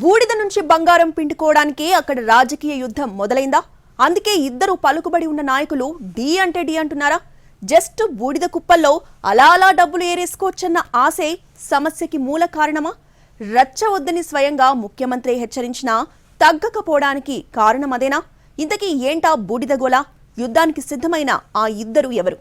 బూడిద నుంచి బంగారం పిండుకోవడానికి అక్కడ రాజకీయ యుద్ధం మొదలైందా? అందుకే ఇద్దరు పలుకుబడి ఉన్న నాయకులు డి అంటే డి అంటున్నారా? జస్ట్ బూడిద కుప్పల్లో అలా అలా డబ్బులు ఏరేసుకోవచ్చన్న ఆశే సమస్యకి మూల కారణమా? రచ్చ వద్దని స్వయంగా ముఖ్యమంత్రి హెచ్చరించినా తగ్గకపోవడానికి కారణం అదేనా? ఇంతకీ ఏంటా బూడిద గోల యుద్ధానికి సిద్ధమైన ఆ ఇద్దరు ఎవరు?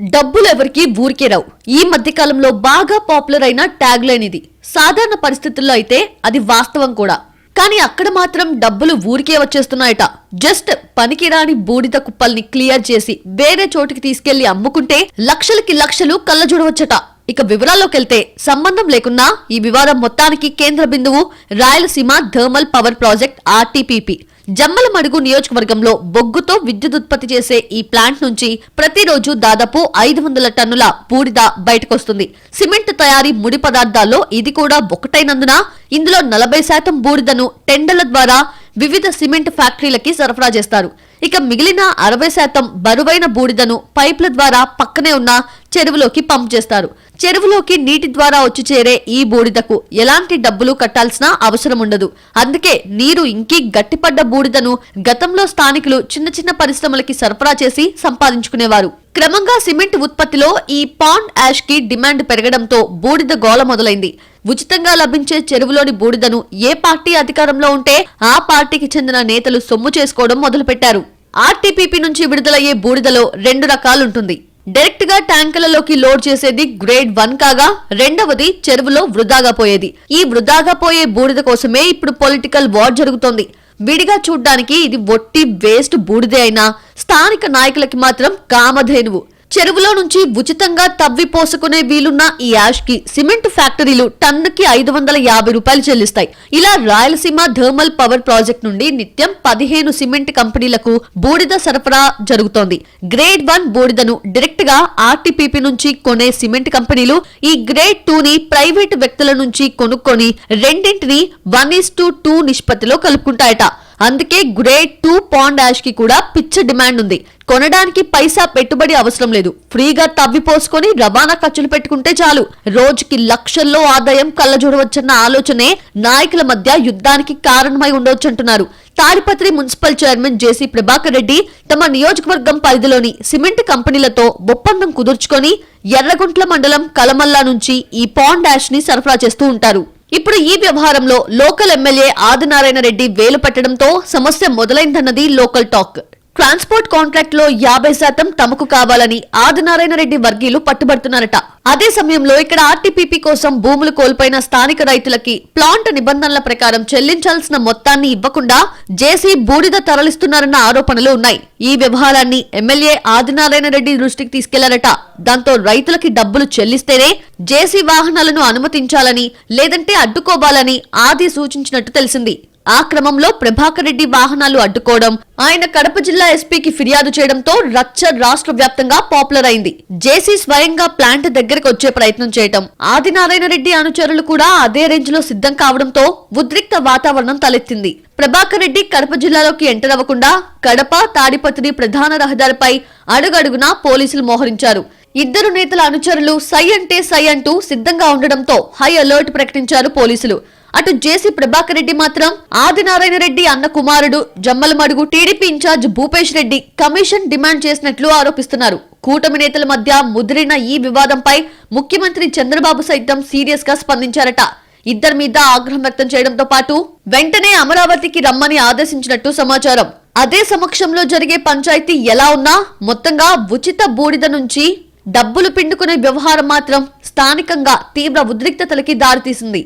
డబ్బులు ఎవరికి ఊరికే రావు. ఈ మధ్య కాలంలో బాగా పాపులర్ అయిన ట్యాగ్ లైన్ ఇది సాధారణ పరిస్థితుల్లో అయితే అది వాస్తవం కూడా. కానీ అక్కడ మాత్రం డబ్బులు ఊరికే వచ్చేస్తున్నాయట. జస్ట్ పనికిరాని బూడిద కుప్పల్ని క్లియర్ చేసి వేరే చోటుకి తీసుకెళ్ళి అమ్ముకుంటే లక్షలకి లక్షలు కళ్ళ చూడవచ్చట ఇక వివరాల్లోకి వెళ్తే సంబంధం లేకున్నా ఈ వివాదం మొత్తానికి కేంద్ర బిందువు Rayalaseema thermal power project RTPP. Jammalamadugu నియోజకవర్గంలో బొగ్గుతో విద్యుత్ ఉత్పత్తి చేసే ఈ ప్లాంట్ నుంచి ప్రతిరోజు దాదాపు ఐదు వందల టన్నుల బూడిద బయటకొస్తుంది. సిమెంట్ తయారీ ముడి పదార్థాల్లో ఇది కూడా ఒకటైనందున ఇందులో నలభై శాతం బూడిదను టెండర్ల ద్వారా వివిధ సిమెంట్ ఫ్యాక్టరీలకి సరఫరా చేస్తారు. ఇక మిగిలిన అరవై శాతం బరువైన బూడిదను పైప్ల ద్వారా పక్కనే ఉన్న చెరువులోకి పంప్ చేస్తారు. చెరువులోకి నీటి ద్వారా వచ్చి చేరే ఈ బూడిదకు ఎలాంటి డబ్బులు కట్టాల్సిన అవసరం ఉండదు. అందుకే నీరు ఇంకి గట్టిపడ్డ బూడిదను గతంలో స్థానికులు చిన్న చిన్న పరిశ్రమలకి సరఫరా చేసి సంపాదించుకునేవారు. క్రమంగా సిమెంట్ ఉత్పత్తిలో ఈ పాండ్ యాష్కి డిమాండ్ పెరగడంతో బూడిద గోల మొదలైంది. ఉచితంగా లభించే చెరువులోని బూడిదను ఏ పార్టీ అధికారంలో ఉంటే ఆ పార్టీకి చెందిన నేతలు సొమ్ము చేసుకోవడం మొదలుపెట్టారు. ఆర్టీపీపీ నుంచి విడుదలయ్యే బూడిదలో రెండు రకాలుంటుంది. డైరెక్ట్గా ట్యాంకులలోకి లోడ్ చేసేది గ్రేడ్ వన్ కాగా రెండవది చెరువులో వృధాగా పోయేది. ఈ వృధాగా పోయే బూడిద కోసమే ఇప్పుడు పొలిటికల్ వార్ జరుగుతోంది. విడిగా చూడ్డానికి ఇది ఒట్టి వేస్ట్ బూడిదే అయినా స్థానిక నాయకులకి మాత్రం కామధేనువు. చెరువులో నుంచి ఉచితంగా తవ్వి పోసుకునే వీలున్న ఈ యాష్కి సిమెంట్ ఫ్యాక్టరీలు టన్నుకి ఐదు వందల యాభై రూపాయలు చెల్లిస్తాయి. ఇలా రాయలసీమ థర్మల్ పవర్ ప్రాజెక్ట్ నుండి నిత్యం పదిహేను సిమెంట్ కంపెనీలకు బూడిద సరఫరా జరుగుతోంది. గ్రేడ్ వన్ బూడిదను డైరెక్ట్గా ఆర్టీపీపీ నుంచి కొనే సిమెంట్ కంపెనీలు ఈ గ్రేడ్ టూ ని ప్రైవేట్ వ్యక్తుల నుంచి కొనుక్కొని రెండింటిని వన్ ఇస్ టు టూ నిష్పత్తిలో కలుపుకుంటాయట. అందుకే గ్రేడ్ టూ పాండ్ యాష్కి కూడా పిచ్చ డిమాండ్ ఉంది. కొనడానికి పైసా పెట్టుబడి అవసరం లేదు. ఫ్రీగా తవ్విపోసుకొని రవాణా ఖర్చులు పెట్టుకుంటే చాలు. రోజుకి లక్షల్లో ఆదాయం కళ్ళజూడవచ్చన్న ఆలోచనే నాయకుల మధ్య యుద్ధానికి కారణమై ఉండొచ్చంటున్నారు Tadipatri municipal chairman JC Prabhakar Reddy తమ నియోజకవర్గం పరిధిలోని సిమెంట్ కంపెనీలతో ఒప్పందం కుదుర్చుకొని ఎర్రగుంట్ల మండలం కలమల్లా నుంచి ఈ పాండ్ యాష్ని సరఫరా చేస్తూ ఉంటారు. ఇప్పుడు ఈ వ్యవహారంలో లోకల్ ఎమ్మెల్యే ఆదినారాయణ రెడ్డి వేలు పెట్టడంతో సమస్య మొదలైందన్నది లోకల్ టాక్. ట్రాన్స్పోర్ట్ కాంట్రాక్ట్లో యాభై శాతం తమకు కావాలని ఆదినారాయణ రెడ్డి వర్గీయులు పట్టుబడుతున్నారట. అదే సమయంలో ఇక్కడ ఆర్టీపీపీ కోసం భూములు కోల్పోయిన స్థానిక రైతులకి ప్లాంట్ నిబంధనల ప్రకారం చెల్లించాల్సిన మొత్తాన్ని ఇవ్వకుండా జేసీ బూడిద తరలిస్తున్నారన్న ఆరోపణలు ఉన్నాయి. ఈ వ్యవహారాన్ని ఎమ్మెల్యే ఆదినారాయణ రెడ్డి దృష్టికి తీసుకెళ్ళారట. దాంతో రైతులకి డబ్బులు చెల్లిస్తేనే జేసీ వాహనాలను అనుమతించాలని లేదంటే అడ్డుకోవాలని ఆది సూచించినట్టు తెలిసింది. ఆ క్రమంలో ప్రభాకర్ రెడ్డి వాహనాలు అడ్డుకోవడం ఆయన కడప జిల్లా ఎస్పీకి ఫిర్యాదు చేయడంతో రచ్చ రాష్ట్ర వ్యాప్తంగా పాపులర్ అయింది. జేసీ స్వయంగా ప్లాంట్ దగ్గరకు వచ్చే ప్రయత్నం చేయటం. ఆదినారాయణ రెడ్డి అనుచరులు కూడా అదే రేంజ్లో సిద్ధం కావడంతో ఉద్రిక్త వాతావరణం తలెత్తింది. ప్రభాకర్ రెడ్డి కడప జిల్లాలోకి ఎంటర్ అవ్వకుండా కడప తాడిపత్రి ప్రధాన రహదారిపై అడుగడుగునా పోలీసులు మోహరించారు. ఇద్దరు నేతల అనుచరులు సై అంటే సై అంటూ సిద్ధంగా ఉండడంతో హై అలర్ట్ ప్రకటించారు పోలీసులు. అటు జేసీ ప్రభాకర్ రెడ్డి మాత్రం ఆదినారాయణ రెడ్డి అన్న కుమారుడు Jammalamadugu TDP incharge Bhupesh Reddy commission demand చేసినట్లు ఆరోపిస్తున్నారు. కూటమి నేతల మధ్య ముదిరిన ఈ వివాదంపై ముఖ్యమంత్రి చంద్రబాబు సైతం సీరియస్గా స్పందించారట. ఇద్దరి మీద ఆగ్రహం వ్యక్తం చేయడంతో పాటు వెంటనే అమరావతికి రమ్మని ఆదేశించినట్టు సమాచారం. అదే సమక్షంలో జరిగే పంచాయతీ ఎలా ఉన్నా మొత్తంగా ఉచిత బూడిద నుంచి డబ్బులు పిండుకునే వ్యవహారం మాత్రం స్థానికంగా తీవ్ర ఉద్రిక్తతలకి దారితీసింది.